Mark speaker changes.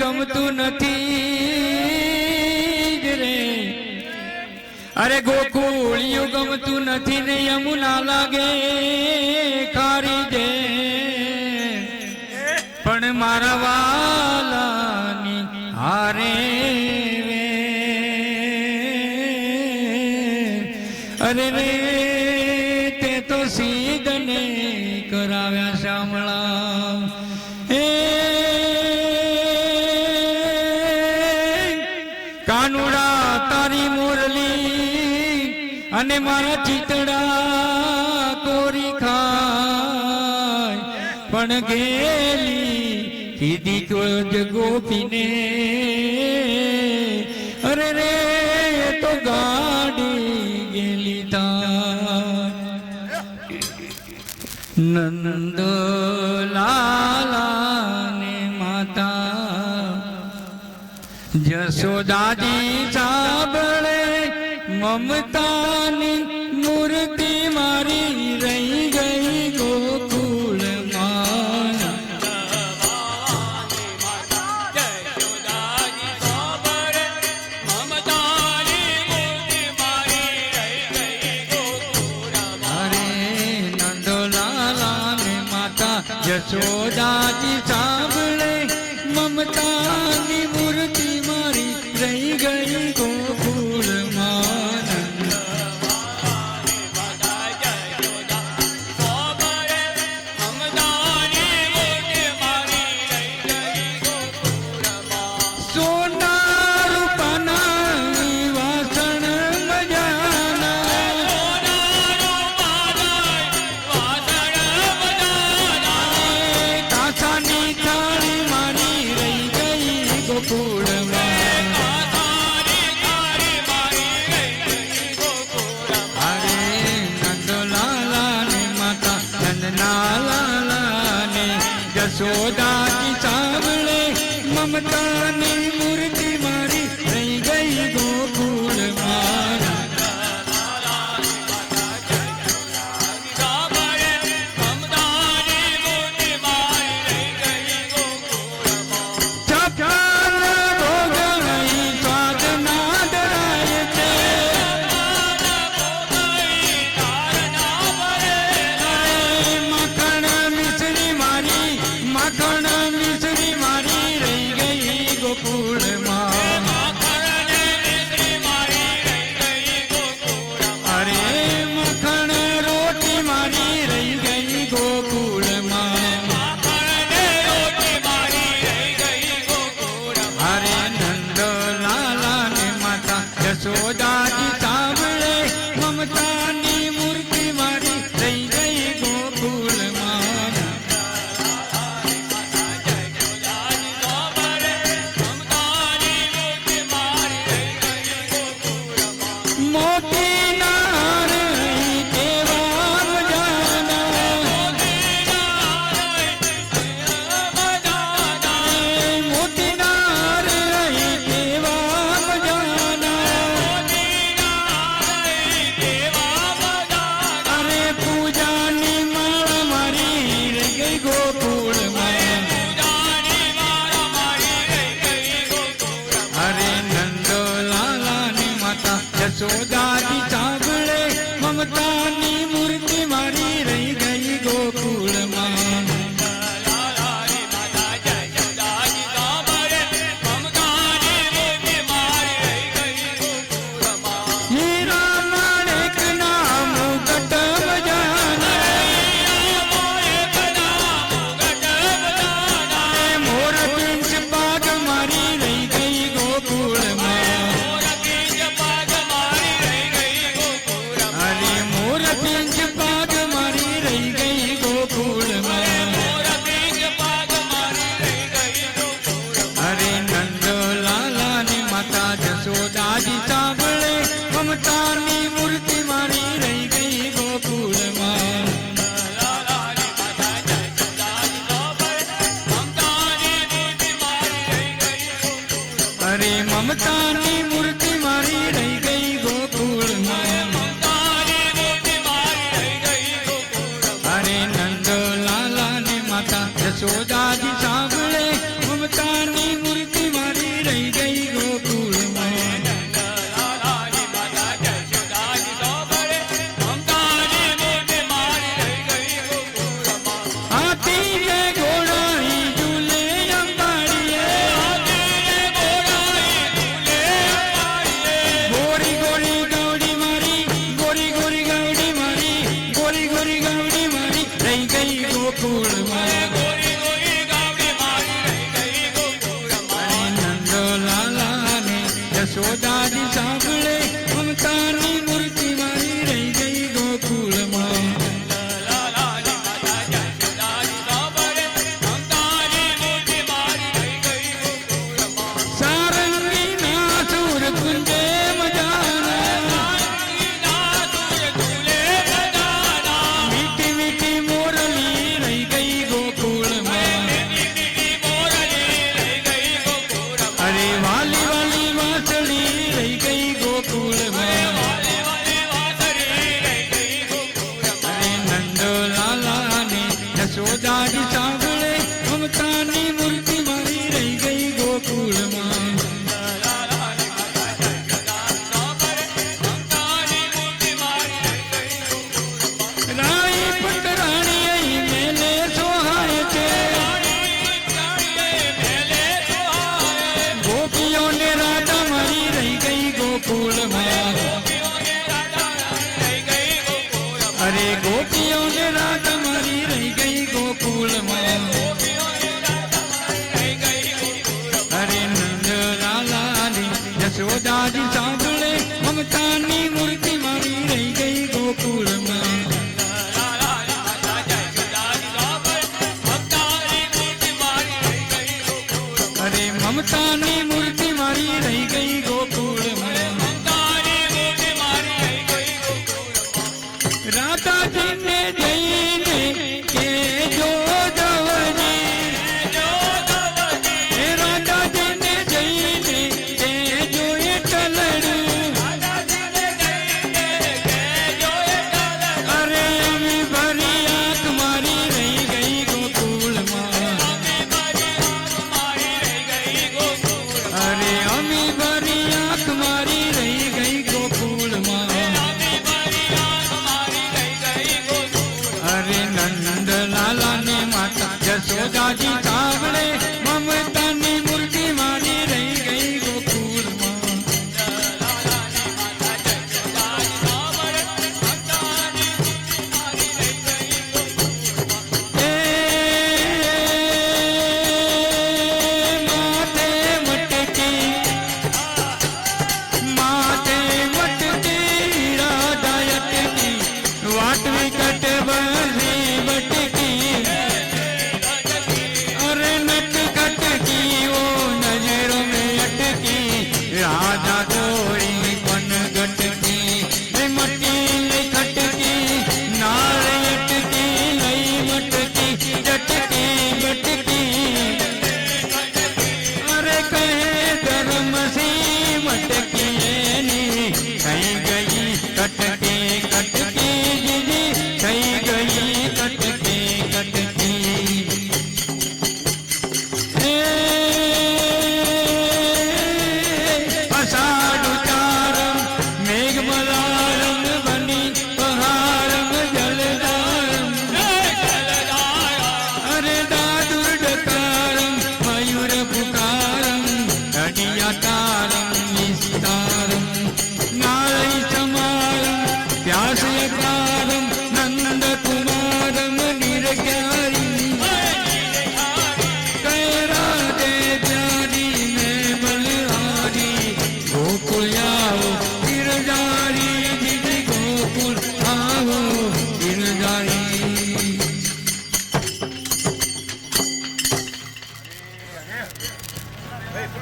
Speaker 1: ગમતું નથી રે. અરે ગોકુળિયું ગમતું નથી ને યમુના લાગે ખારી દે. પણ મારા વાલાની હારે અરે રે કાનુડા, તારી મોરલી અને મારા ચિતડા કોરી ખાય. પણ ગેલી કીધી તો જ ગોપીને. અરે રે, તો ગાડી ગેલી તા નંદો ખુદાજી સાંભળે મમતાની મૂર્તિ મારી રહી ગઈ ગોકુળમાં અરે નંદોલાલા ને માતા યશોદાજી સાંભળે Buddha. गाड़ी મમતાની મૂર્તિ મારી રહી ગઈ ગોકુળમાં અરે નંદ લાલા માતા યશોદા ગોકુળમાં અરે ગોપીઓ ને રાત મારી રહી ગઈ ગોકુળમાં અરે નંદ
Speaker 2: લાલાની
Speaker 1: યશોદાજી સાંભળે મમતાની મૂર્તિ મારી રહી ગઈ ગોકુળમાં
Speaker 2: Está
Speaker 1: aqui, Nenê!